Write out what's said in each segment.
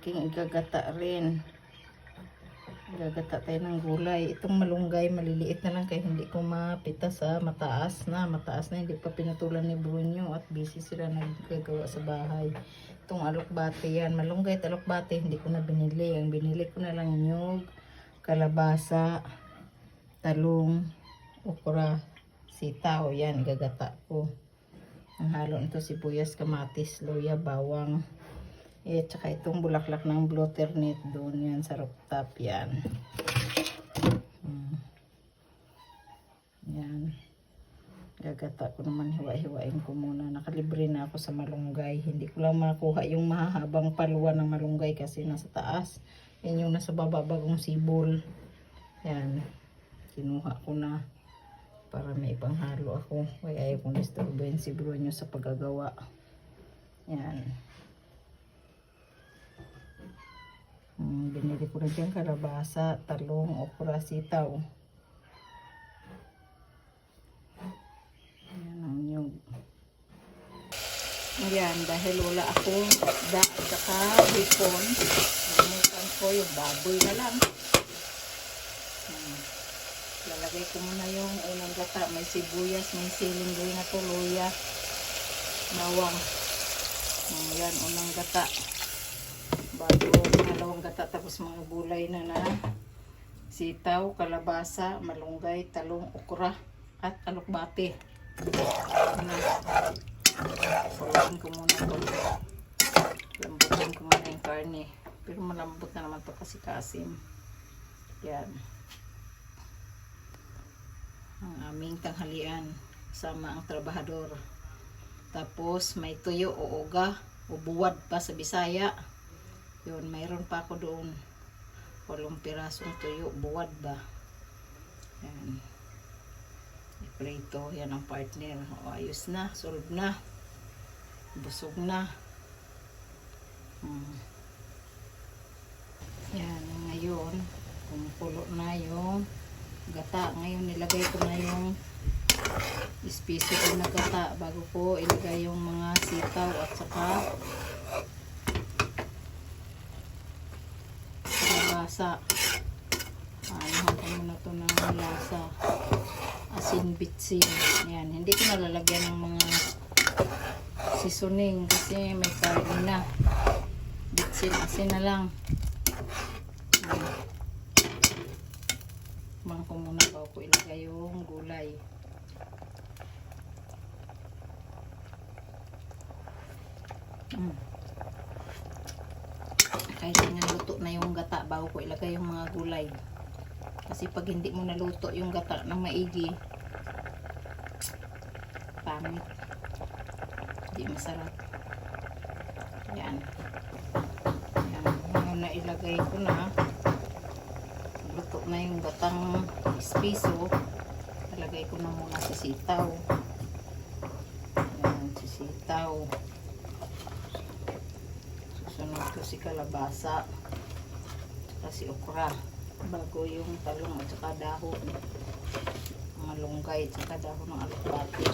aking igagata rin. Igagata tayo ng gulay. Itong malunggay, maliliit na lang kaya hindi ko mapita sa mataas na. Mataas na, hindi pa pinutulan ni Brunyo at busy sila naggagawa sa bahay. Itong alokbate yan. Malunggay at alokbate, hindi ko na binili. Ang binili ko na lang nyug, kalabasa, talong, okra, sitaw. Yan, igagata ko. Ang halo nito sibuyas, kamatis, luya, bawang. Eh, tsaka itong bulaklak ng butternut doon yan sa rooftop yan. Hmm. Yan. Gagata ko naman, hiwa-hiwain ko muna. Nakalibre na ako sa malunggay. Hindi ko lang makuha yung mahahabang paluan ng malunggay kasi nasa taas. Yan yung nasa baba bagong sibol. Yan. Kinuha ko na para may ibang halo ako. Kaya ayaw kong disturbuhin si Bruno sa paggagawa. Yan. Hmm, binili ko rin dyan kalabasa, talong, okra, sitaw. Yan ang nyug. Ayan, dahil wala akong da at saka hipon, namutan ko yung baboy na lang. Hmm. Lalagay ko muna yung unang gata. May sibuyas, may siling gawin na luya, bawang. Hmm, yan, unang gata. Bago dalawang gata tapos mga gulay na na sitaw, kalabasa, malunggay, talong, okra, at alokbate. Na. Pulutin ko muna ito. Lambutin ko muna yung karne. Pero malambot na naman to kasi kasim. Yan ang aming tanghalian sama ang trabahador. Tapos may tuyo o uga o buwad pa sa Bisaya. Yun, mayroon pa ako doon. Walong pirasong tuyo, buwad ba. Yan. Iprito, yan ang partner. O, ayos na, solve na. Busog na. Hmm. Yan, ngayon, kumukulo na yung gata. Ngayon nilagay ko na yung ispiso ko na gata bago ko ilagay yung mga sitaw at saka lasa. Anuhan ko muna to ng lasa. Asin bitsin. Yan. Hindi ko nalalagyan ng mga seasoning kasi may karne na. Bitsin, asin na lang. Yan. Kumain ko muna bago ko ilagay yung gulay. Mm. Kahit nga luto na yung gata bago ko ilagay yung mga gulay. Kasi pag hindi mo naluto yung gata ng maigi, pangit. Hindi masarap. Yan. Yan. Ngayon na ilagay ko na luto na yung gatang espiso talagay ko na muna si sitaw yan si sitaw susunod ko si kalabasa. Saka si okra. Bago yung talong at saka dahon mga lunggay at saka dahon ng alokbati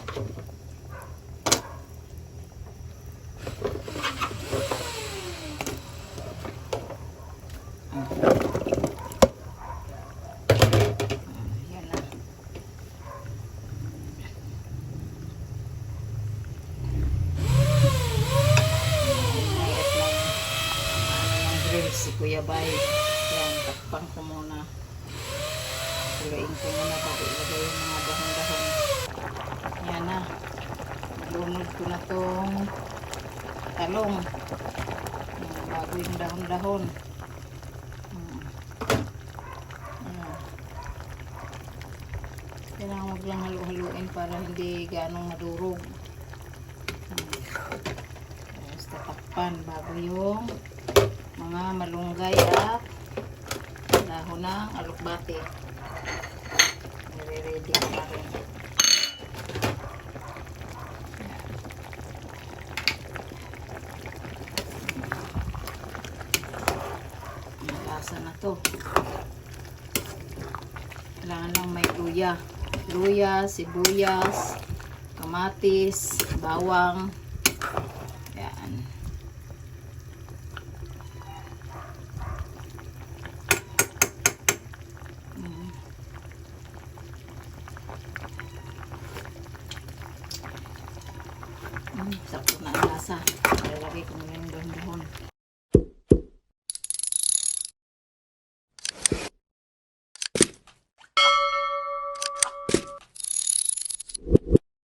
yan na Mayat ng ano ng grill si Kuya Bay. Yan, takpang ko muna. Kulain ko muna bago ilagay yung mga dahon-dahon. Yan na. Lunod ko na tong talong. Yan, bago yung dahon-dahon. Hmm. Kailangan wag lang halu-haluin para hindi ganong madurog. Hmm. Tapos tatakpan bago yung mga malunggay at dahon ng alukbate. Nire-ready na rin. Ang lasa na to. Kailangan lang may luya. Luya, sibuyas, kamatis, bawang. masa.